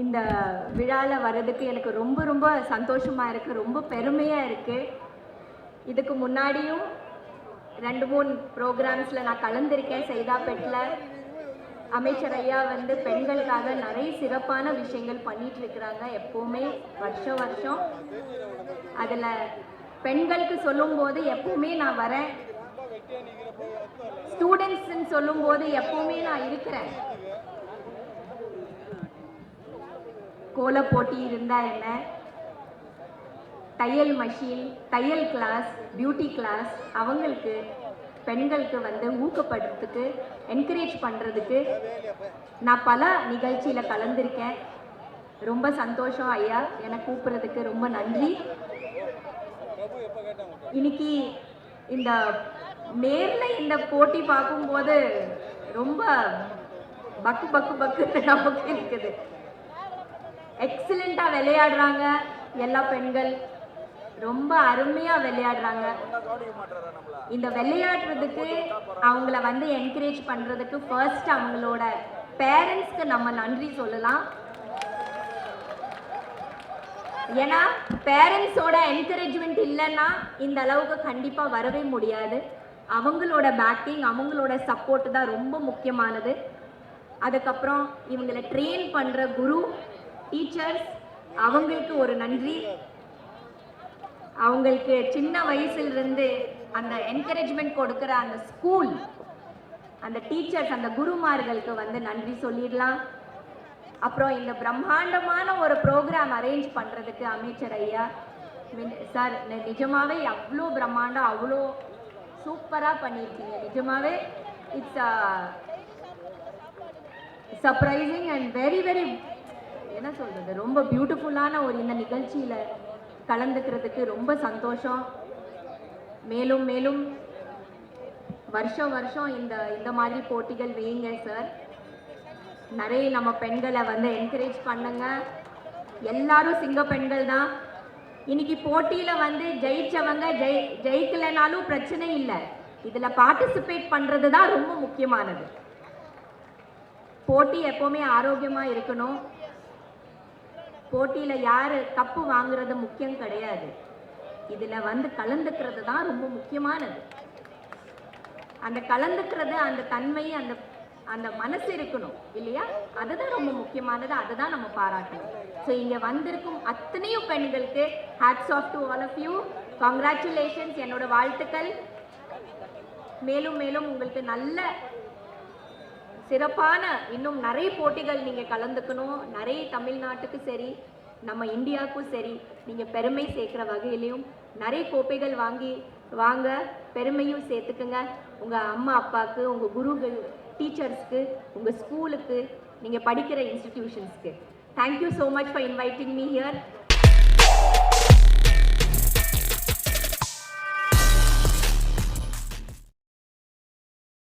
இந்த விழாவில் வர்றதுக்கு எனக்கு ரொம்ப ரொம்ப சந்தோஷமாக இருக்குது ரொம்ப பெருமையாக இருக்குது இதுக்கு முன்னாடியும் ரெண்டு மூணு ப்ரோக்ராம்ஸில் நான் கலந்துருக்கேன். சைதாப்பேட்டில் அமைச்சர் ஐயா வந்து பெண்களுக்காக நிறைய சிறப்பான விஷயங்கள் பண்ணிட்டு இருக்கிறாங்க. எப்போவுமே வருஷம் வருஷம். அதில் பெண்களுக்கு சொல்லும்போது எப்போவுமே நான் வரேன். ஸ்டூடெண்ட்ஸ்ன்னு சொல்லும்போது எப்போவுமே நான் இருக்கிறேன். கோல போட்டி இருந்தால் என்ன? தையல் மஷின் தையல் கிளாஸ் பியூட்டி கிளாஸ் அவங்களுக்கு பெண்களுக்கு வந்து ஊக்கப்படுறதுக்கு என்கரேஜ் பண்ணுறதுக்கு நான் பல நிகழ்ச்சியில் கலந்திருக்கேன். ரொம்ப சந்தோஷம் ஐயா. என்னை கூப்பிட்றதுக்கு ரொம்ப நன்றி. இன்னைக்கு இந்த நேரில் இந்த போட்டி பார்க்கும்போது ரொம்ப பக்கு பக்கு பக்கு நமக்கு இருக்குது. எக்ஸலண்டா விளையாடுறாங்க. எல்லா பெண்கள் ரொம்ப அருமையா விளையாடுறாங்க. இந்த விளையாடுறதுக்கு அவங்கள வந்து என்கரேஜ் பண்றதுக்கு ஃபர்ஸ்ட் அவங்களோட பேரண்ட்ஸ்க்கு நம்ம நன்றி சொல்லலாம். ஏன்னா பேரண்ட்ஸோட என்கரேஜ்மெண்ட் இல்லைன்னா இந்த அளவுக்கு கண்டிப்பாக வரவே முடியாது. அவங்களோட பேக்கிங் அவங்களோட சப்போர்ட் தான் ரொம்ப முக்கியமானது. அதுக்கப்புறம் இவங்களை ட்ரெயின் பண்ணுற குரு டீச்சர்ஸ் அவங்களுக்கு ஒரு நன்றி. அவங்களுக்கு சின்ன வயசுலேருந்து அந்த என்கரேஜ்மெண்ட் கொடுக்குற அந்த ஸ்கூல் அந்த டீச்சர்ஸ் அந்த குருமார்களுக்கு வந்து நன்றி சொல்லிடலாம். அப்புறம் இந்த பிரம்மாண்டமான ஒரு ப்ரோக்ராம் அரேஞ்ச் பண்ணுறதுக்கு அமைச்சர் ஐயா சார் நிஜமாவே அவ்வளோ பிரம்மாண்டம் அவ்வளோ சூப்பராக பண்ணியிருக்கீங்க. நிஜமாவே it's surprising and very very என்ன சொல்கிறது ரொம்ப பியூட்டிஃபுல்லான ஒரு இந்த நிகழ்ச்சியில் கலந்துக்கிறதுக்கு ரொம்ப சந்தோஷம். மேலும் மேலும் வருஷம் வருஷம் இந்த இந்த மாதிரி போட்டிகள் வையுங்க சார் நிறைய நம்ம பெண்களை வந்து என்கரேஜ் பண்ணுங்க. எல்லாரும் சிங்க பெண்கள் தான். இன்னைக்கு போட்டியில வந்து ஜெயிச்சவங்க ஜெய் ஜெயிக்கலைனாலும் பிரச்சனை இல்லை. இதுல பார்ட்டிசிபேட் பண்றது தான் ரொம்ப முக்கியமானது. போட்டி எப்போவுமே ஆரோக்கியமா இருக்கணும். போட்டியில யாரு கப்பு வாங்குறது முக்கியம் கிடையாது. இதில் வந்து கலந்துக்கிறது தான் ரொம்ப முக்கியமானது. அந்த கலந்துக்கிறது அந்த தன்மை அந்த அந்த மனசு இருக்கணும் இல்லையா? அதுதான் ரொம்ப முக்கியமானது. அதுதான் நம்ம பாராட்டணும். ஸோ இங்கே வந்திருக்கும் அத்தனையும் பெண்களுக்கு hats off to all of you congratulations என்னோட வாழ்த்துக்கள். மேலும் மேலும் உங்களுக்கு நல்ல சிறப்பான இன்னும் நிறைய போட்டிகள் நீங்கள் கலந்துக்கணும். நிறைய தமிழ்நாட்டுக்கு சரி நம்ம இந்தியாவுக்கும் சரி நீங்கள் பெருமை சேர்க்குற வகையிலையும் நிறைய கோப்பைகள் வாங்கி வாங்க பெருமையும் சேர்த்துக்குங்க. உங்கள் அம்மா அப்பாவுக்கு உங்கள் குருகள் டீச்சர்ஸ்க்கு உங்கள் ஸ்கூலுக்கு நீங்கள் படிக்கிற இன்ஸ்டிடியூஷன்ஸ்க்கு. Thank you so much for inviting me here